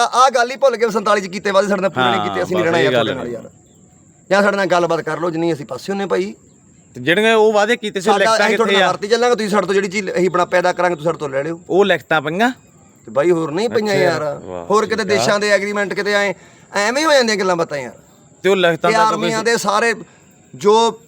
ਆ ਗੱਲ ਹੀ ਭੁੱਲ ਗਏ 47 ਚ ਕੀਤੇ ਵਾਦੇ ਸਾਡੇ ਨਾਲ ਪੂਰੇ ਨਹੀਂ ਕੀਤੇ ਅਸੀਂ ਨਹੀਂ ਰਹਿਣਾ ਯਾਰ ਗੱਲ ਤੁਹਾਡੇ ਨਾਲ ਯਾਰ। ਜਾਂ ਸਾਡੇ ਨਾਲ ਗੱਲਬਾਤ ਕਰ ਲਓ ਜਿੰਨੀ ਅਸੀਂ ਪਾਸੇ ਹੁੰਨੇ ਭਾਈ। ਤੇ ਜਿਹੜੀਆਂ ਉਹ ਵਾਅਦੇ ਕੀਤੇ ਸੀ ਲਿਖਤਾਂ ਕਿੱਥੇ ਆ? ਵਰਤੀ ਚੱਲਾਂਗੇ ਤੁਸੀਂ ਸਾਡੇ ਤੋਂ ਜਿਹੜੀ ਚੀਜ਼ ਅਸੀਂ ਬਣਾ ਪੈਦਾ ਕਰਾਂਗੇ ਤੁਸੀਂ ਸਾਡੇ ਤੋਂ ਲੈ ਲਿਓ। ਉਹ ਲਿਖਤਾਂ ਪਈਆਂ? ਤੇ ਬਾਈ ਹੋਰ ਨਹੀਂ ਪਈਆਂ ਯਾਰ। ਹੋਰ ਕਿਤੇ ਦੇਸ਼ਾਂ ਦੇ ਐਗਰੀਮੈਂਟ ਕਿਤੇ ਐ ਐਵੇਂ ਹੀ ਹੋ ਜਾਂਦੀਆਂ ਗੱਲਾਂ ਬਾਤਾਂ ਯਾਰ। ਤੇ ਉਹ ਲਿਖਤਾਂ ਦਾ ਆਰਮੀਆਂ ਦੇ ਸਾਰੇ ਜੋ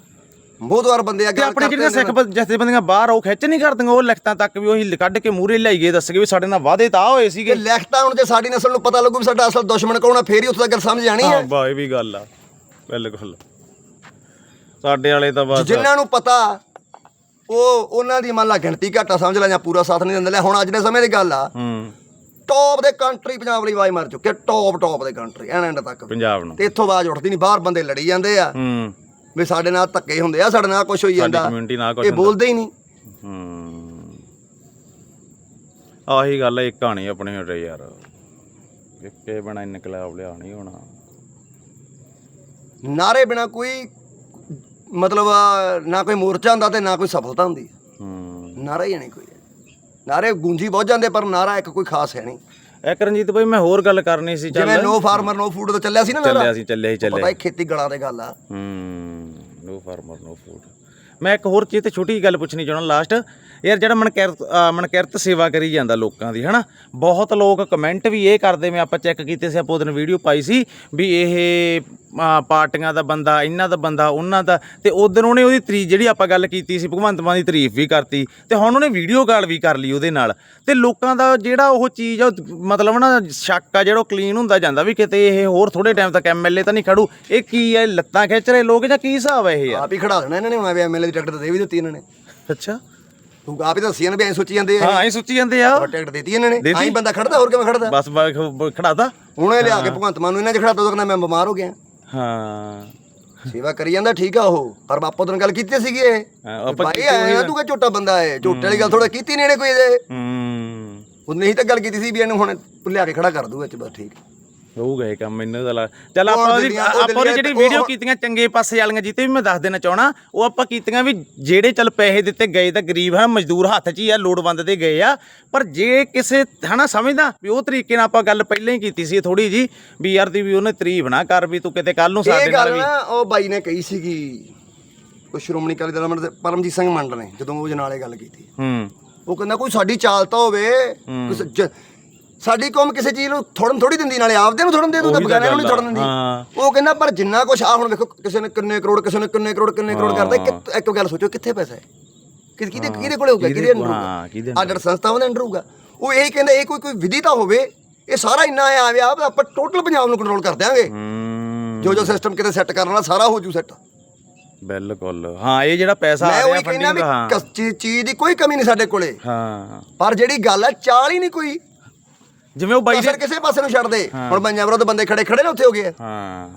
ਬੋਧਵਾਰ ਬੰਦੇ ਆ ਤੇ ਆਪਣੇ ਜਿਹੜੀਆਂ ਸਿੱਖ ਬ- ਜਥੇਬੰਦੀਆਂ ਬਾਹਰ ਉਹ ਖਿੱਚ ਨਹੀਂ ਕਰਦੀਆਂ ਉਹ ਲਿਖਤਾਂ ਤੱਕ ਵੀ ਉਹੀ ਕੱਢ ਕੇ ਮੂਰੇ ਲਿਆਈਏ ਦੱਸ ਕੇ ਵੀ ਸਾਡੇ ਨਾਲ ਵਾਅਦੇ ਤਾਂ ਆਹ ਹੋਏ ਸੀਗੇ। ਲਿਖਤਾ ਹੁਣ ਜੇ ਸਾਡੀ ਨਸਲ ਨੂੰ ਪਤਾ ਲੱਗੂ ਵੀ ਸਾਡਾ ਅਸਲ ਦੁਸ਼ਮਣ ਕੌਣ ਆ ਫੇਰ ਹੀ ਉੱਥੇ ਤੱਕ ਗੱਲ ਸਮਝ ਆਣੀ ਹਾਂ ਹੈ ਬਾ ਇਹ ਵੀ ਗੱਲ ਆ। ਬਿਲਕੁਲ। ਸਾਡੇ ਵਾਲੇ ਤਾਂ ਬਸ ਜਿਨ੍ਹਾਂ ਨੂੰ ਪਤਾ ਉਹ ਉਹਨਾਂ ਦੀ ਮੰਨ ਲਾ ਗਿਣਤੀ ਘਾਟਾ ਸਮਝ ਲੈ ਜਾਂ ਪੂਰਾ ਸਾਥ ਨਹੀਂ ਦਿੰਦੇ। ਲੈ ਹੁਣ ਅੱਜ ਦੇ ਸਮੇਂ ਦੀ ਗੱਲ ਆ। ਹੂੰ। ਟੌਪ ਦੇ ਕੰਟਰੀ ਪੰਜਾਬ ਲਈ ਆਵਾਜ਼ ਮਾਰ ਚੁੱਕੇ ਟੌਪ ਟੌਪ ਦੇ ਕੰਟਰੀ ਐਨ ਐਂਡ ਤੱਕ। ਪੰਜਾਬ ਨੂੰ। ਤੇ ਇੱਥੋਂ ਆਵਾਜ਼ ਉੱਠਦੀ ਨਹੀਂ ਬਾਹਰ ਬੰਦੇ ਲੜੀ ਜਾਂਦੇ ਆ। ਹੂੰ। ਵੀ ਸਾਡੇ ਨਾਲ ਧੱਕੇ ਹੁੰਦੇ ਆ ਸਾਡੇ ਨਾਲ ਕੁਝ ਹੋਈ ਜਾਂਦਾ। community ਨਾਲ ਕੁਛ ਇਹ ਹੁੰਦਾ। ਬੋਲਦੇ ਹੀ ਨਹੀਂ। ਹੂੰ। ਆਹੀ ਗੱਲ ਹੈ ਇੱਕ ਕਹਾਣੀ ਆਪਣੀ ਹੋ ਰਹੀ ਯਾਰ। ਇੱਕੇ ਬਣਾ ਇਨਕਲਾਬ ਲਿਆ ਨਹੀਂ ਹੋਣਾ। ਨਾਰੇ ਬਿਨਾ ਕੋਈ ਮਤਲਬ ਨਾ ਕੋਈ ਮੋਰਚਾ ਹੁੰਦਾ ਤੇ ਨਾ ਕੋਈ ਸਫਲਤਾ ਹੁੰਦੀ। ਹੂੰ। ਨਾਰਾ ਹੀ ਨਹੀਂ ਕੋਈ। ਨਾਰੇ ਗੂੰਜੀ ਬਹੁਤ ਜਾਂਦੇ ਪਰ ਨਾਰਾ ਇੱਕ ਕੋਈ ਖਾਸ ਹੈ ਨਹੀਂ। ਇੱਕ ਰਣਜੀਤ ਭਾਈ ਮੈਂ ਹੋਰ ਗੱਲ ਕਰਨੀ ਸੀ ਚੱਲ। ਜਿਵੇਂ ਨੋ ਫਾਰਮਰ ਨੋ ਫੂਡ ਤੋਂ ਚੱਲਿਆ ਸੀ ਨਾ ਨਾਰਾ ਚੱਲਿਆ ਸੀ ਚੱਲਿਆ ਹੀ ਪਤਾ ਚੱਲਿਆ ਹੀ ਖੇਤੀ ਗਲਾਂ ਦੇ ਗੱਲ ਆ। ਹੂੰ। ਨੋ ਫਾਰਮਰ ਨੋ ਫੂਡ ਮੈਂ ਇੱਕ ਹੋਰ ਚੀਜ਼ ਤੇ ਛੋਟੀ ਜਿਹੀ ਗੱਲ ਪੁੱਛਣੀ ਚਾਹਣਾ ਲਾਸਟ ਯਾਰ ਜਿਹੜਾ ਮਨਕਿਰਤ ਮਨਕਿਰਤ ਸੇਵਾ ਕਰੀ ਜਾਂਦਾ ਲੋਕਾਂ ਦੀ ਹਨਾ? ਬਹੁਤ ਲੋਕ ਕਮੈਂਟ ਵੀ ਇਹ ਕਰਦੇ ਮੈਂ ਆਪਾਂ ਚੈੱਕ ਕੀਤੇ ਸੀ ਆਪਾਂ ਉਹਦਨ ਵੀਡੀਓ ਪਾਈ ਸੀ ਵੀ ਇਹ ਪਾਰਟੀਆਂ ਦਾ ਬੰਦਾ ਇਹਨਾਂ ਦਾ ਬੰਦਾ ਉਹਨਾਂ ਦਾ ਤੇ ਉਦੋਂ ਉਹਨੇ ਉਹਦੀ ਤਰੀ ਜਿਹੜੀ ਆਪਾਂ ਗੱਲ ਕੀਤੀ ਸੀ ਭਗਵੰਤ ਮਾਨ ਦੀ ਤਾਰੀਫ ਵੀ ਕਰਤੀ ਤੇ ਹੁਣ ਉਹਨੇ ਵੀਡੀਓ ਕਾਲ ਵੀ ਕਰ ਲਈ ਉਹਦੇ ਨਾਲ ਤੇ ਲੋਕਾਂ ਦਾ ਜਿਹੜਾ ਉਹ ਚੀਜ਼ ਆ ਉਹ ਮਤਲਬ ਨਾ ਸ਼ੱਕ ਆ ਜਿਹੜਾ ਕਲੀਨ ਹੁੰਦਾ ਜਾਂਦਾ ਵੀ ਕਿਤੇ ਇਹ ਹੋਰ ਥੋੜੇ ਟਾਈਮ ਤੱਕ ਐਮਐਲਏ ਤਾਂ ਨਹੀਂ ਖੜੂ। ਇਹ ਕੀ ਹੈ ਲੱਤਾਂ ਖਿੱਚ ਰਹੇ ਲੋਕ ਜਾਂ ਕੀ ਹਿਸਾਬ ਹੈ ਇਹ ਆਪ ਹੀ ਖੜਾ ਦੇਣਾ ਇਹਨਾਂ ਨੇ ਹੁਣ ਐਮਐਲਏ ਦੀ ਟਿਕਟ ਦੇ ਵੀ ਦਿੱਤੀ ਇਹਨਾਂ ਨੇ। ਅੱਛਾ। ਤੂੰ ਆਪ ਹੀ ਦੱਸੀ ਵੀ ਐਂ ਸੋਚੀ ਜਾਂਦੇ ਆ ਹਾਂ ਐਂ ਸੋਚੀ ਜਾਂਦੇ ਆ। ਟਿਕਟ ਦੇਤੀ ਇਹਨਾਂ ਨੇ? ਆਈ ਬੰਦਾ ਖੜਦਾ ਹੋਰ ਕਿਵੇਂ ਖੜਦਾ ਬਸ ਖੜਾਤਾ ਹੁਣ ਇਹ ਲਿਆ ਕੇ ਭਗਵੰਤ ਮਾਨ ਨੂੰ ਇਹਨਾਂ 'ਚ ਖੜਾਤਾ ਉਹ ਕਹਿੰਦਾ ਮੈਂ ਬਿਮਾਰ ਹੋ ਗਿਆ। ਹਾਂ। ਸੇਵਾ ਕਰੀ ਜਾਂਦਾ ਠੀਕ ਆ ਉਹ। ਪਰ ਬਾਪੂ ਤੋਂ ਗੱਲ ਕੀਤੀ ਸੀਗੀ ਇਹ? ਹਾਂ, ਭਾਈ ਆਇਆ ਤੂੰ ਕਿ ਝੋਟਾ ਬੰਦਾ ਹੈ ਝੋਟੇ ਵਾਲੀ ਗੱਲ ਥੋੜਾ ਕੀਤੀ ਨਹੀਂ ਇਹਨੇ ਕੋਈ ਅਜੇ ਹੂੰ। ਉਹ ਨਹੀਂ ਤਾਂ ਗੱਲ ਕੀਤੀ ਸੀ ਵੀ ਇਹਨੂੰ ਹੁਣ ਲਿਆ ਕੇ ਖੜਾ ਕਰ ਦੂ ਵਿੱਚ ਬਸ ਠੀਕ। ਹੋ ਗਏ ਕੰਮ ਮੈਨੂੰ ਤਾਂ ਲੱਗ ਚੱਲ ਉਹ ਆਪਾਂ ਉਹਦੀ ਦਿੱਲੀਆਂ- ਉਹ ਆਪਾਂ ਉਹਦੀ ਦਿੱਲੀਆਂ ਜਿਹੜੀ ਉਹ- ਵੀਡੀਓ ਕੀਤੀਆਂ ਚੰਗੇ ਪਾਸੇ ਵਾਲੀਆਂ ਜਿੱਤੇ ਵੀ ਮੈਂ ਦੱਸ ਦੇਣਾ ਚਾਹਣਾ। ਉਹ ਆਪਾਂ ਕੀਤੀਆਂ ਵੀ ਜਿਹੜੇ ਚੱਲ ਪੈਸੇ ਦਿੱਤੇ ਗਏ ਤਾਂ ਗਰੀਬ ਹੈ ਮਜ਼ਦੂਰ ਹੱਥ 'ਚ ਹੀ ਆ ਲੋੜਵੰਦ ਦੇ ਗਏ ਆ। ਪਰ ਜੇ ਕਿਸੇ ਹਨਾ ਸਮਝਦਾ ਵੀ ਉਹ ਤਰੀਕੇ ਨਾਲ ਆਪਾਂ ਗੱਲ ਪਹਿਲਾਂ ਹੀ ਕੀਤੀ ਸੀ ਥੋੜੀ ਜੀ ਵੀ ਯਾਰ ਦੀ ਵੀ ਉਹਨੇ ਤਾਰੀਫ ਨਾ ਕਰ ਵੀ ਤੂੰ ਕਿਤੇ ਕੱਲ ਨੂੰ ਸਾਡੇ ਇਹ ਨਾਲ ਗੱਲ ਵੀ ਨਾ ਉਹ ਬਾਈ ਨੇ ਕਹੀ ਸੀਗੀ ਕੋਈ ਸ਼੍ਰੋਮਣੀ ਅਕਾਲੀ ਦਲ ਮੰਡਲ ਦੇ ਪਰਮਜੀਤ ਸਿੰਘ ਮੰਡ ਨੇ ਜਦੋਂ ਉਹ ਜਨਾਲੇ ਗੱਲ ਕੀਤੀ। ਹੂੰ। ਉਹ ਕਹਿੰਦਾ ਕੋਈ ਸਾਡੀ ਚਾਲਤਾ ਹੋਵੇ ਕੁਛ ਜ- ਸਾਡੀ ਕੌਮ ਕਿਸੇ ਚੀਜ਼ ਨੂੰ ਥੋੜਨ ਥੋੜੀ ਦਿੰਦੀ ਨਾਲੇ ਆਪਦੇ ਨੂੰ ਥੋੜਨ ਦੇ ਦੂ ਤਾਂ ਬਗਾਨਿਆਂ ਨੂੰ ਨਹੀਂ। ਥੋੜਨ ਦਿੰਦੀ। ਉਹ ਕਹਿੰਦਾ ਪਰ ਜਿੰਨਾ ਕੁਛ ਆ ਹੁਣ ਵੇਖੋ ਕਿਸੇ ਨੇ ਕਿੰਨੇ ਕਰੋੜ ਕਿਸੇ ਨੇ ਕਿੰਨੇ ਕਰੋੜ ਕਿੰਨੇ ਕਰੋੜ ਕਰਦਾ ਇੱਕ- ਗੱਲ ਸੋਚੋ ਕਿੱਥੇ ਪੈਸਾ ਹੈ? ਕਿ ਕਿਹਦੇ ਕਿਹਦੇ ਕੋਲੇ ਹੋਊਗਾ ਕਿਹਦੇ ਅੰਡਰ ਹਾਂ, ਕਿਹਦੇ ਹੋਊਗਾ? ਆਡਰ ਸੰਸਥਾਵਾਂ ਦੇ ਅੰਡਰ ਹੋਊਗਾ। ਉਹ ਇਹ ਕਹਿੰਦਾ ਇਹ ਕੋਈ ਕੋਈ ਵਿਧੀ ਤਾਂ ਹੋਵੇ ਇਹ ਸਾਰਾ ਇੰਨਾ ਆ ਵਿਆ ਆਪਾਂ ਟੋਟਲ ਪੰਜਾਬ ਨੂੰ ਕੰਟਰੋਲ ਕਰ ਦਿਆਂਗੇ। ਜੋ ਜੋ ਸਿਸਟਮ ਕਿਤੇ ਸੈੱਟ ਕਰਨ ਸਾਰਾ ਹੋ ਜੂ ਸੈੱਟ ਬਿਲਕੁਲ। ਹਾਂ ਇਹ ਜਿਹੜਾ ਪੈਸਾ ਆ ਰਿਹਾ ਫੰਡਿੰਗ ਦਾ ਹਾਂ। ਕਸ- ਚੀਜ਼ ਦੀ ਕੋਈ ਕਮੀ ਨਹੀਂ ਸਾਡੇ ਕੋਲੇ। ਹਾਂ। ਪਰ ਜਿਹੜੀ ਗੱਲ ਹੈ ਚਾਲ ਹੀ ਨਹੀਂ ਕੋਈ। ਜਿਵੇਂ ਉਹ ਬਾਈ ਦੇ ਅਸਰ ਕਿਸੇ ਪਾਸੇ ਨੂੰ ਛੱਡ ਦੇ ਹੁਣ ਪੰਜਾਂ ਵਿਰੋਧ ਬੰਦੇ ਖੜੇ ਖੜੇ ਨੇ ਉੱਥੇ ਹੋ ਗਏ। ਹਾਂ।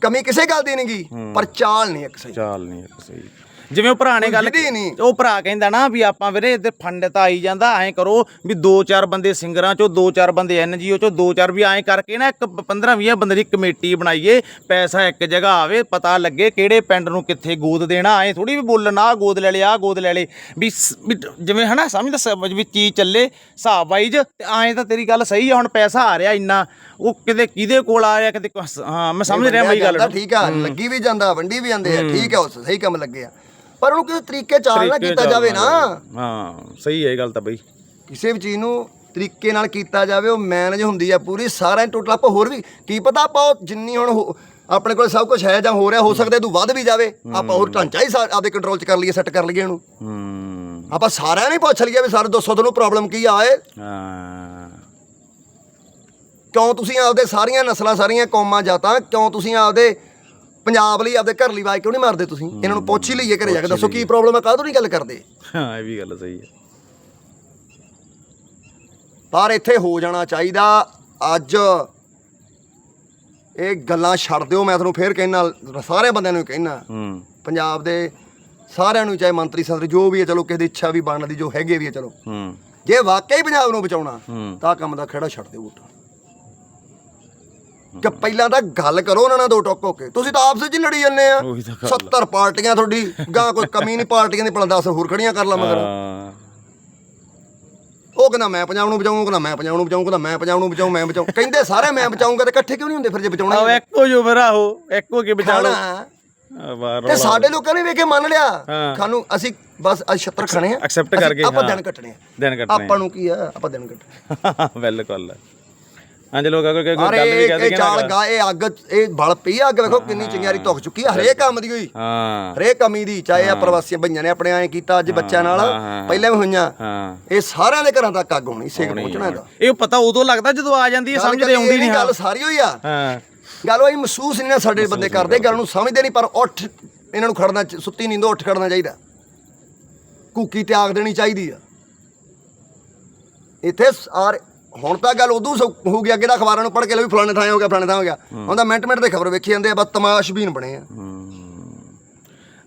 ਕਮੀ ਕਿਸੇ ਗੱਲ ਦੀ ਨਹੀਂਗੀ ਪਰ ਚਾਲ ਨਹੀਂ ਇੱਕ ਸਹੀ। ਚਾਲ ਨਹੀਂ ਇੱਕ ਸਹੀ। ਜਿਵੇਂ ਉਹ ਭਰਾ ਨੇ ਗੱਲ ਵਿਧੀ ਨਹੀਂ। ਉਹ ਭਰਾ ਕਹਿੰਦਾ ਨਾ ਵੀ ਆਪਾਂ ਵੀਰੇ ਇੱਧਰ ਫੰਡ ਤਾਂ ਆਈ ਜਾਂਦਾ ਐਂ ਕਰੋ ਵੀ ਦੋ ਚਾਰ ਬੰਦੇ ਸਿੰਗਰਾਂ ਚੋਂ ਦੋ ਚਾਰ ਬੰਦੇ ਐਨਜੀਓ ਚੋਂ ਦੋ ਚਾਰ ਵੀ ਐਂ ਕਰਕੇ ਨਾ ਇੱਕ 15 20 ਬੰਦੇ ਦੀ ਕਮੇਟੀ ਬਣਾਈਏ ਪੈਸਾ ਇੱਕ ਜਗ੍ਹਾ ਆਵੇ ਪਤਾ ਲੱਗੇ ਕਿਹੜੇ ਪਿੰਡ ਨੂੰ ਕਿੱਥੇ ਗੋਦ ਦੇਣਾ ਐਂ ਥੋੜੀ ਵੀ ਬੋਲਣਾ ਆਹ ਗੋਦ ਲੈ ਲਿਆ ਆਹ ਗੋਦ ਲੈ ਲੇ ਵੀ ਸ- ਵੀ ਜਿਵੇਂ ਹਨਾ ਸਮਝ ਦੱਸ ਵੀ ਚੀਜ਼ ਚੱਲੇ ਹਿਸਾਬ ਵਾਈਜ਼ ਤੇ ਐਂ ਤਾਂ ਤੇਰੀ ਗੱਲ ਸਹੀ ਆ ਹੁਣ ਪੈਸਾ ਆ ਰਿਹਾ ਇੰਨਾ ਉਹ ਕਿਤੇ ਕਿਹਦੇ ਕੋਲ ਆ ਰਿਹਾ ਕਿਤੇ ਕੁਛ- ਹਾਂ ਮੈਂ ਸਮਝ ਰਿਹਾ ਬਈ ਗੱਲ ਠੀਕ ਆ ਲੱਗੀ ਵੀ ਜਾਂਦਾ ਵੰਡੀ ਵੀ ਜਾਂਦੇ ਆ ਠੀਕ ਆ ਉਸ ਸਹੀ ਕੰਮ ਲੱਗੇ ਆ। ਪਰ ਉਹਨੂੰ ਕਿਸੇ ਤਰੀਕੇ ਚਾਲ ਨਾ ਤਰੀਕੇ ਕੀਤਾ ਨਾਲ ਜਾਵੇ ਨਾ। ਹਾਂ ਸਹੀ ਹੈ ਇਹ ਗੱਲ ਤਾਂ ਬਈ। ਕਿਸੇ ਵੀ ਚੀਜ਼ ਨੂੰ ਤਰੀਕੇ ਨਾਲ ਕੀਤਾ ਜਾਵੇ ਉਹ ਮੈਨੇਜ ਹੁੰਦੀ ਆ ਪੂਰੀ ਸਾਰਾ ਟੋਟਲ ਆਪਾਂ ਹੋਰ ਵੀ ਕੀ ਪਤਾ ਆਪਾਂ ਜਿੰਨੀ ਹੁਣ ਹੋ- ਆਪਣੇ ਕੋਲ ਸਭ ਕੁਝ ਹੈ ਜਾਂ ਹੋ ਰਿਹਾ ਹੋ। ਸਕਦਾ ਇਹ ਤੋਂ ਵੱਧ ਵੀ ਜਾਵੇ ਆਪਾਂ ਹੋਰ ਢਾਂਚਾ ਹੀ ਸਾ- ਆਪਦੇ ਕੰਟਰੋਲ 'ਚ ਕਰ ਲਈਏ ਸੈੱਟ ਕਰ ਲਈਏ ਇਹਨੂੰ। ਹੂੰ। ਆਪਾਂ ਸਾਰਿਆਂ ਨੂੰ ਹੀ ਪੁੱਛ ਲਈਏ ਵੀ ਸਾਰੇ 200 ਤੁਹਾਨੂੰ ਪ੍ਰੋਬਲਮ ਕੀ ਆ ਏ ਹਾਂ। ਕਿਉਂ ਤੁਸੀਂ ਆਪਦੇ ਸਾਰੀਆਂ ਨਸਲਾਂ ਸਾਰੀਆਂ ਕੌਮਾਂ ਜਾਤਾਂ ਕਿਉਂ ਤੁਸੀਂ ਆਪਦੇ ਪੰਜਾਬ ਲਈ ਆਪਦੇ ਘਰ ਲਈ ਆਵਾਜ਼ ਕਿਉਂ ਨਹੀਂ ਮਾਰਦੇ ਤੁਸੀਂ? ਇਹਨਾਂ ਨੂੰ ਪੁੱਛ ਹੀ ਲਈਏ ਘਰੇ ਜਾ ਕੇ ਦੱਸੋ ਕੀ ਪ੍ਰੋਬਲਮ ਹੈ ਕਾਹਦੋਂ ਨਹੀਂ ਗੱਲ ਕਰਦੇ? ਹਾਂ ਇਹ ਵੀ ਗੱਲ ਸਹੀ ਹੈ। ਪਰ ਇੱਥੇ ਹੋ ਜਾਣਾ ਚਾਹੀਦਾ ਅੱਜ ਇਹ ਗੱਲਾਂ ਛੱਡ ਦਿਓ ਮੈਂ ਤੁਹਾਨੂੰ ਫੇਰ ਕਹਿਣਾ ਸਾਰੇ ਬੰਦਿਆਂ ਨੂੰ ਕਹਿਣਾ ਹੂੰ। ਪੰਜਾਬ ਦੇ ਸਾਰਿਆਂ ਨੂੰ ਚਾਹੇ ਮੰਤਰੀ ਸੰਤਰੀ ਜੋ ਵੀ ਹੈ ਚਲੋ ਕਿਸੇ ਦੀ ਇੱਛਾ ਵੀ ਬਣਨ ਦੀ ਜੋ ਹੈਗੇ ਵੀ ਹੈ ਚਲੋ। ਹੂੰ। ਜੇ ਵਾਕਈ ਪੰਜਾਬ ਨੂੰ ਬਚਾਉਣਾ। ਤਾਂ ਕੰਮ ਦਾ ਖੜਾ ਛੱਡ ਦਿਓ ਵੋਟਾਂ। ਕਿ ਪਹਿਲਾਂ ਤਾਂ ਗੱਲ ਕਰੋ ਉਹਨਾਂ ਨਾਲ ਦੋ ਟੋਕ ਹੋ ਕੇ। ਤੁਸੀਂ ਤਾਂ ਆਪਸ ਵਿੱਚ ਹੀ ਲੜੀ ਜੰਨੇ ਆ। ਉਹੀ ਤਾਂ ਗੱਲ ਆ। 70 ਪਾਰਟੀਆਂ ਤੁਹਾਡੀ ਗਾਂ ਕੋਈ ਕਮੀ ਨਹੀਂ ਪਾਰਟੀਆਂ ਦੀ ਭਲਾ 10 ਹੋਰ ਖੜੀਆਂ ਕਰ ਲਾ ਮਗਰ। ਹਾਂ। ਉਹ ਕਹਿੰਦਾ ਮੈਂ ਪੰਜਾਬ ਨੂੰ ਬਚਾਊਂ ਕਹਿੰਦਾ ਮੈਂ ਪੰਜਾਬ ਨੂੰ ਬਚਾਊਂ ਕਹਿੰਦਾ ਮੈਂ ਪੰਜਾਬ ਨੂੰ ਬਚਾਊਂ ਮੈਂ ਬਚਾਊਂ ਕਹਿੰਦੇ ਸਾਰੇ ਮੈਂ ਬਚਾਊਂਗਾ ਤੇ ਇਕੱਠੇ ਕਿਉਂ ਨਹੀਂ ਹੁੰਦੇ ਫਿਰ ਜੇ ਬਚਾਉਣਾ ਆਹ ਇੱਕੋ ਜੋ ਮੇਰਾ ਉਹ ਇੱਕੋ ਕੇ ਬਚਾ ਲਓ। ਖਾਣਾ ਤੇ ਸਾਡੇ ਲੋਕਾਂ ਨੇ ਵੇਖ ਕੇ ਮੰਨ ਲਿਆ। ਹਾਂ। ਖਾਨੂੰ ਅਸੀਂ ਬਸ ਅੱਜ ਛੱਤਰ ਖਾਣੇ ਆ। Accept ਅਸੀਂ- ਕਰ ਗਏ, ਆਪਾਂ ਹਾਂ। ਦਿਨ ਕੱਟਣੇ ਆ। ਦਿਨ ਕੱਟਣੇ ਆਪਾਂ ਨੂੰ ਕੀ ਆ? ਆਪਾਂ ਦਿਨ ਕੱਟਣੇ ਬਿਲਕੁਲ। ਹਾਂਜੀ ਲੋਕਾਂ ਕੋਈ ਕੋਈ ਅਰੇ ਗੱਲ ਵੀ ਇਹ ਕਹਦੇ ਇਹ ਚਾਲ ਗਾ ਇਹ ਅੱਗ ਇਹ ਬਲ ਪਈ ਆ ਅੱਗ ਵੇਖੋ ਕਿੰਨੀ ਚੰਗਿਆਰੀ ਧੁੱਖ ਚੁੱਕੀ ਆ ਹਰੇਕ ਕੰਮ ਦੀ ਹੋਈ। ਹਾਂ। ਹਰੇਕ ਕਮੀ ਦੀ ਚਾਹੇ ਆ ਪ੍ਰਵਾਸੀਆਂ ਭਈਆਂ ਨੇ ਆਪਣੇ ਐ ਕੀਤਾ ਅੱਜ ਬੱਚਿਆਂ ਨਾਲ ਹਾਂ, ਹਾਂ। ਪਹਿਲਾਂ ਵੀ ਹੋਈਆਂ। ਹਾਂ। ਇਹ ਸਾਰਿਆਂ ਦੇ ਘਰਾਂ ਤੱਕ ਅੱਗ ਹੋਣੀ ਸੇਕ ਪਹੁੰਚਣਾ ਇਹਦਾ ਇਹ ਪਤਾ ਉਦੋਂ ਲੱਗਦਾ ਜਦੋਂ ਆ ਜਾਂਦੀ ਹੈ ਸਮਝਦੇ ਆਉਂਦੀ ਨਹੀਂ ਗੱਲ ਸਾਰੀ ਹੋਈ ਆ। ਹਾਂ। ਗੱਲ ਉਹ ਅਸੀਂ ਮਹਿਸੂਸ ਨਹੀਂ ਨਾ ਸਾਡੇ ਬੰਦੇ ਕਰਦੇ ਗੱਲ ਨੂੰ ਸਮਝਦੇ ਨਹੀਂ ਪਰ ਉੱਠ ਇਹਨਾਂ ਨੂੰ ਖੜਨਾ ਚ- ਸੁੱਤੀ ਨੀਂਦੋਂ ਉੱਠ ਖੜਨਾ ਚਾਹੀਦਾ। ਕੂਕੀ ਤਿਆਗ ਦੇਣੀ ਚਾਹੀਦੀ ਆ। ਇੱਥੇ ਸਾਰ ਹੁਣ ਤਾਂ ਗੱਲ ਉਦੋਂ ਸੌ- ਹੋ ਗਿਆ, ਕਿਹੜਾ ਅਖਬਾਰਾਂ ਨੂੰ ਪੜ੍ਹ ਕੇ ਲੈ ਵੀ ਫਲਾਣੇ ਥਾਂ ਹੋ ਗਿਆ, ਫਲਾਣੇ ਥਾਂ ਹੋ ਗਿਆ। ਹੁਣ ਤਾਂ ਮਿੰਟ ਮਿੰਟ ਦੇ ਖਬਰ ਵੇਖੀ ਜਾਂਦੇ ਆ ਬਸ ਤਮਾਸ਼ਬੀਨ ਬਣੇ ਆ।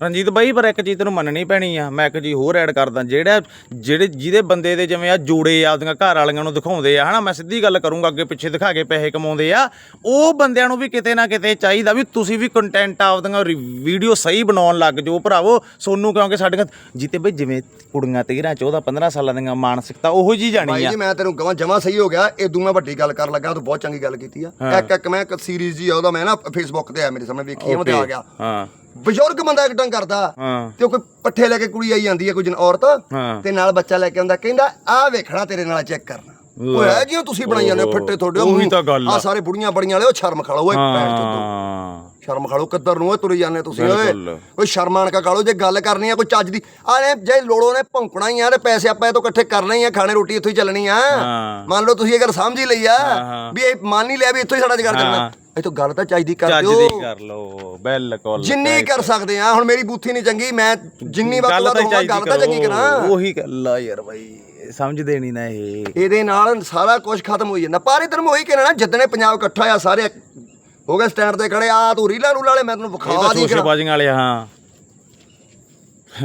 ਰਣਜੀਤ ਬਾਈ ਪਰ ਇੱਕ ਚੀਜ਼ ਤੈਨੂੰ ਮੰਨਣੀ ਪੈਣੀ ਆ ਮੈਂ ਇੱਕ ਜੀ ਹੋਰ ਐਡ ਕਰਦਾ ਜਿਹੜਾ ਜਿਹੜੇ ਜਿਹਦੇ ਬੰਦੇ ਦੇ ਜਿਵੇਂ ਆ ਜੋੜੇ ਆ ਆਪਦੀਆਂ ਘਰ ਵਾਲੀਆਂ ਨੂੰ ਦਿਖਾਉਂਦੇ ਆ ਹਨਾ ਮੈਂ ਸਿੱਧੀ ਗੱਲ ਕਰੂੰਗਾ ਅੱਗੇ ਪਿੱਛੇ ਦਿਖਾ ਕੇ ਪੈਸੇ ਕਮਾਉਂਦੇ ਆ ਉਹ ਬੰਦਿਆਂ ਨੂੰ ਵੀ ਕਿਤੇ ਨਾ ਕਿਤੇ ਚਾਹੀਦਾ ਵੀ ਤੁਸੀਂ ਵੀ ਕੰਟੈਂਟ ਆਪਦੀਆਂ ਵੀਡੀਓ ਸਹੀ ਬਣਾਉਣ ਲੱਗ ਜਾਓ ਭਰਾਵੋ ਸੋਨੂੰ ਕਿਉਂਕਿ ਸਾਡੀਆਂ ਜਿੱਤੇ ਬਈ ਜਿਵੇਂ ਕੁੜੀਆਂ 13 14 15 ਸਾਲਾਂ ਦੀਆਂ ਮਾਨਸਿਕਤਾ ਉਹੋ ਜੀ ਜਾਣੀ ਆ। ਜੀ ਮੈਂ ਤੈਨੂੰ ਕਹਾਂ ਜਮਾ ਸਹੀ ਹੋ ਗਿਆ ਇਹ ਮੈਂ ਵੱਡੀ ਗੱਲ ਕਰਨ ਲੱਗਾ ਤੂੰ ਬਹੁਤ ਚੰਗੀ ਗੱਲ ਕੀਤੀ ਆ। ਇੱਕ ਇੱਕ ਮੈਂ ਇੱਕ ਸੀਰੀਜ਼ ਜੀ ਆ ਉਹਦਾ ਮੈਂ ਨਾ ਫੇਸਬੁੱਕ ਤੇ ਆ ਮੇਰੇ ਸਾਹਮਣੇ ਵੇਖੀ ਉਹ ਤੇ ਆ ਗਿਆ। ਹਾਂ। ਬਜ਼ੁਰਗ ਬੰਦਾ ਐਕਟਿੰਗ ਕਰਦਾ ਹਾਂ। ਤੇ ਉਹ ਕੋਈ ਪੱਠੇ ਲੈ ਕੇ ਕੁੜੀ ਆਈ ਜਾਂਦੀ ਹੈ ਕੋਈ ਜਨ ਔਰਤ ਹਾਂ। ਤੇ ਨਾਲ ਬੱਚਾ ਲੈ ਕੇ ਆਉਂਦਾ ਕਹਿੰਦਾ ਆਹ ਵੇਖਣਾ ਤੇਰੇ ਨਾਲ ਚੈੱਕ ਕਰਨਾ। ਉਹ ਹੈ ਜਿਉਂ ਤੁਸੀਂ ਬਣਾਈ ਜਾਂਦੇ ਹੋ? ਫੱਟੇ ਤੁਹਾਡੇ ਉਹੀ ਤਾਂ ਗੱਲ ਆ। ਆ ਸਾਰੇ ਬੁੜੀਆਂ ਬੜੀਆਂ ਵਾਲੇ ਉਹ ਸ਼ਰਮ ਖਾ ਲਓ ਓਏ ਭੈਣ ਚੋਦੋ ਹਾਂ। ਸ਼ਰਮ ਖਾ ਲਓ ਕਿੱਧਰ ਨੂੰ ਓਏ ਤੁਰੇ ਜਾਂਦੇ ਤੁਸੀਂ ਓਏ। ਬਿਲਕੁਲ। ਕੋਈ ਸ਼ਰਮਾਨ ਕਾ ਖਾ ਲਓ ਜੇ ਗੱਲ ਕਰਨੀ ਆ ਕੋਈ ਚੱਜ ਦੀ। ਆ ਨੇ ਜੇ ਲੋੜੋਂ ਨੇ ਭੌਂਕਣਾ ਹੀ ਆ ਤੇ ਪੈਸੇ ਆਪਾਂ ਇਹ ਤੋਂ ਇਕੱਠੇ ਕਰਨੇ ਹੀ ਆ ਖਾਣੇ ਰੋਟੀ ਇੱਥੋਂ ਹੀ ਚੱਲਣੀ ਆ। ਹਾਂ। ਮੰਨ ਲਓ ਤੁਸੀਂ ਅਗਰ ਸਮਝ ਹੀ ਲਈ ਆ ਹਾਂ। ਵੀ ਇਹ ਮੰਨ ਹੀ ਲਿਆ ਵੀ ਇੱਥੋਂ ਹੀ ਸਾਡਾ ਜਗਾੜ ਹਾਂ। ਇਹ ਤੋਂ ਗੱਲ ਤਾਂ ਚੱਜ ਦੀ ਕਰ ਚੱਜ ਦਿਓ। ਦੀ ਕਰ ਲਓ ਬਿਲਕੁਲ ਜਿੰਨੀ ਕਰ ਸਕਦੇ ਆ ਹੁਣ ਮੇਰੀ ਬੂਥੀ ਨਹੀਂ ਚੰਗੀ ਮੈਂ ਜਿੰਨੀ ਵੱਧ ਗੱਲ ਤਾਂ ਹੋਵਾਂ ਚਾਹੀਦੀ ਗੱਲ ਤਾਂ ਚੰਗੀ ਕਰਾਂ। ਉਹੀ ਗੱਲ ਆ ਯਾਰ ਬਾਈ ਸਮਝਦੇ ਨਹੀਂ ਨਾ ਇਹ। ਇਹਦੇ ਨਾਲ ਸਾਰਾ ਕੁਝ ਖਤਮ ਹੋ ਜਾਂਦਾ। ਪਰ ਇਧਰ ਮੈਂ ਉਹੀ ਕਹਿਣਾ ਨਾ ਜਿੱਦਣੇ ਪੰਜਾਬ ਇਕੱਠਾ ਹੋਇਆ ਸਾਰੇ ਹੋ ਗਏ ਸਟੈਂਡ ਤੇ ਖੜੇ ਆ ਤੂੰ ਰੀਲਾ ਰੂਲਾ ਵਾਲੇ ਮੈਂ ਤੈਨੂੰ ਵਿਖਾ ਦੀ ਕਰਾਂ। ਬਾਜ਼ੀਆਂ ਵਾਲੇ ਹਾਂ।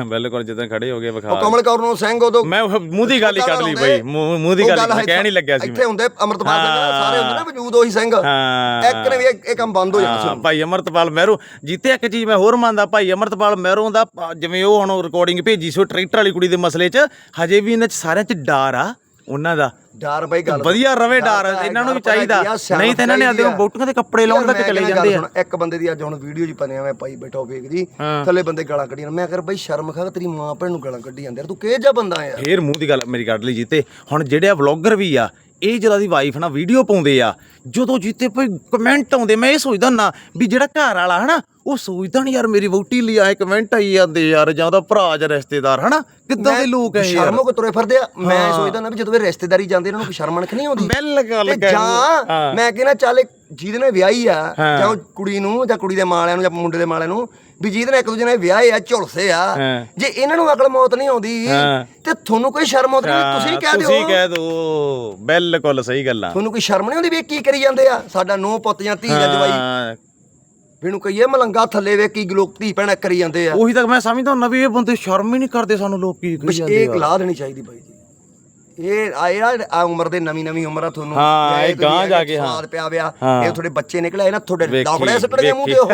ਬਿਲਕੁਲ ਜਦੋਂ ਖੜੇ ਹੋ ਗਏ ਉਹ ਵਿਖਾ ਕਮਲ ਕੌਰ ਨੂੰ ਸਿੰਘ ਉਦੋਂ ਮੈਂ ਉਹ ਮੂੰਹ ਦੀ ਗੱਲ ਹੀ ਕੱਢ ਲਈ ਬਈ ਮੂੰਹ ਮੂੰਹ ਦੀ ਉਹ ਗੱਲ ਕਹਿ ਨਹੀਂ ਲੱਗਿਆ ਸੀ ਇੱਥੇ ਹੁੰਦੇ ਅਮਰਤਪਾਲ ਸਿੰਘ। ਸਾਰੇ ਹੁੰਦੇ ਨਾ ਵਜੂਦ ਉਹੀ ਸਿੰਘ ਹਾਂ। ਇੱਕ ਨੇ ਵੀ ਇਹ ਕੰਮ ਬੰਦ ਹੋ ਜਾਣਾ ਸੀ ਭਾਈ ਅਮਰਤਪਾਲ ਮਹਿਰੋ ਜਿੱਤੇ ਇੱਕ ਚੀਜ਼ ਮੈਂ ਹੋਰ ਮੰਨਦਾ ਭਾਈ ਅਮਰਤਪਾਲ ਮਹਿਰੋ ਦਾ ਜਿਵੇਂ ਉਹ ਹੁਣ ਰਿਕਾਰਡਿੰਗ ਭੇਜੀ ਸੀ ਉਹ ਟਰੈਕਟਰ ਵਾਲੀ ਕੁੜੀ ਦੇ ਮਸਲੇ 'ਚ ਹਜੇ ਵੀ ਇਹਨਾਂ 'ਚ ਸਾਰਿਆਂ 'ਚ ਡਰ ਆ ਉਹਨਾਂ ਦਾ। ਡਰ ਬਈ ਗੱਲ ਵਧੀਆ ਰਵੇ ਡਰ ਤਾਂ ਇਹਨਾਂ ਨੂੰ ਵੀ ਚਾਹੀਦਾ। ਨਹੀਂ ਤਾਂ ਇਹਨਾਂ ਨੇ ਆਦੇ। ਬੋਟੀਆਂ ਦੇ ਕੱਪੜੇ ਲਾਉਣ ਤੱਕ ਚਲੇ ਜਾਂਦੇ ਆ। ਇੱਕ ਬੰਦੇ ਦੀ ਅੱਜ ਹੁਣ ਵੀਡੀਓ ਜੀ ਪਨੇ ਮੈਂ ਪਾਈ ਬੈਠਾ ਵੇਖ ਜੀ ਹਾਂ। ਥੱਲੇ ਬੰਦੇ ਗਾਲਾਂ ਕੱਢੀਆਂ ਮੈਂ ਕਰ ਬਈ ਸ਼ਰਮ ਖਾ ਤੇਰੀ ਮਾਂ ਭੈਣ ਨੂੰ ਗਾਲਾਂ ਕੱਢੀ ਜਾਂਦੇ ਤੂੰ ਕਿਹੋ ਜਿਹਾ ਬੰਦਾ ਆ ਫੇਰ ਮੂੰਹ ਦੀ ਗੱਲ ਮੇਰੀ ਕੱਢ ਲਈ ਜੀਤੇ ਹੁਣ ਜਿਹੜੇ ਆ ਵਲੌਗਰ ਵੀ ਆ ਇਹ ਜਿਹੜਾ ਦੀ ਵਾਈਫ ਨਾ ਵੀਡੀਓ ਪਾਉਂਦੇ ਆ ਜਦੋਂ ਜੀਤੇ ਕੋਈ ਕਮੈਂਟ ਆਉਂਦੇ ਮੈਂ ਇਹ ਸੋਚਦਾ ਨਾ ਵੀ ਜਿਹੜਾ ਘਰ ਵਾਲਾ ਹਨਾ ਉਹ ਸੋਚਦਾ ਨਹੀਂ ਯਾਰ ਮੇਰੀ ਵੋਟੀ ਲਈ ਆਏ ਕਮੈਂਟ ਆਈ ਜਾਂਦੇ ਯਾਰ ਜਾਂ ਉਹਦਾ ਭਰਾ ਜਾਂ ਰਿਸ਼ਤੇਦਾਰ ਹਨਾ ਕਿੱਦਾਂ ਦੇ ਲੋਕ ਐ ਯਾਰ? ਸ਼ਰਮੋਂ ਕੋ ਤੁਰੇ ਫਿਰਦੇ ਆ। ਮੈਂ ਸੋਚਦਾ ਨਾ ਵੀ ਜਦੋਂ ਇਹ ਰਿਸ਼ਤੇਦਾਰੀ ਜਾਂਦੇ ਇਹਨਾਂ ਨੂੰ ਕੋਈ ਨਹੀਂ ਆਉਂਦੀ? ਬਿਲਕੁਲ ਤੇ ਜਾਂ ਮੈਂ ਕਹਿੰਦਾ ਚੱਲ ਜਿਹਦੇ ਨਾਲ ਵਿਆਹੀ ਆ। ਜਾਂ ਕੁੜੀ ਨੂੰ ਜਾਂ ਕੁੜੀ ਦੇ ਮਾਲਿਆਂ ਨੂੰ ਜਾਂ ਮੁੰਡੇ ਦੇ ਮਾਲਿਆਂ ਨੂੰ ਵੀ ਜਿਹਦੇ ਨਾਲ ਇੱਕ ਦੂਜੇ ਨਾਲ ਵਿਆਹੇ ਆ ਝੁਲਸੇ ਆ। ਜੇ ਇਹਨਾਂ ਨੂੰ ਅਕਲ ਮੌਤ ਨਹੀਂ ਆਉਂਦੀ। ਤੇ ਤੁਹਾਨੂੰ ਕੋਈ ਸ਼ਰਮ ਆਉਂਦੀ ਨਹੀਂ? ਤੁਸੀਂ ਕਹਿ ਤੁਸੀਂ ਦਿਓ ਕਹਿ ਦਿਓ। ਬਿਲਕੁਲ ਸਹੀ ਗੱਲਾਂ। ਤੁਹਾਨੂੰ ਕੋਈ ਸ਼ਰਮ ਨਹੀਂ ਆਉਂਦੀ ਵੀ ਇਹ ਕੀ ਕਰੀ ਜਾਂਦੇ ਆ? ਸਾਡਾ ਨੂੰਹ ਪੁੱਤ ਜਾਂ ਧੀ ਜਾਂ ਜਵਾਈ? ਇਹਨੂੰ ਕਹੀਏ ਮਲੰਗਾ ਥੱਲੇ ਵੇ ਕੀ ਲੋਕ ਧੀ ਭੈਣਾਂ ਕਰੀ ਜਾਂਦੇ ਆ। ਉਹੀ ਤਾਂ ਮੈਂ ਸਮਝਦਾ ਹੁੰਦਾ ਵੀ ਇਹ ਬੰਦੇ ਸ਼ਰਮ ਹੀ ਨਹੀਂ ਕਰਦੇ ਸਾਨੂੰ ਲੋਕ ਕੀ ਬਸ ਜਾਂਦੇ ਇਹ ਆ। ਲਾ ਦੇਣੀ ਚਾਹੀਦੀ ਬਾਈ ਜੀ। ਇਹ ਆ ਯਾਰ ਆ ਉਮਰ ਦੇ ਨਵੀਂ ਨਵੀਂ ਉਮਰ ਆ ਤੁਹਾਨੂੰ। ਹਾਂ, ਇਹ ਤੁਸੀਂ ਗਾਂਹ ਜਾ ਕੇ, ਹਾਂ। ਸਵਾਦ ਪਿਆ ਵਿਆ। ਇਹ ਤੁਹਾਡੇ ਬੱਚੇ ਨਿਕਲੇ ਨਾ ਤੁਹਾਡੇ ਦਾਖਲੇ ਸੱਟਣੇ ਮੂੰਹ ਤੇ ਉਹ।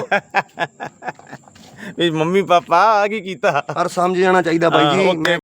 ਵੀ ਮੰਮੀ ਪਾਪਾ ਆ ਕੀ ਕੀਤਾ ਪਰ ਸਮਝ ਜਾਣਾ ਚਾਹੀਦਾ ਬਾਈ ਜੀ। ਮੈਂ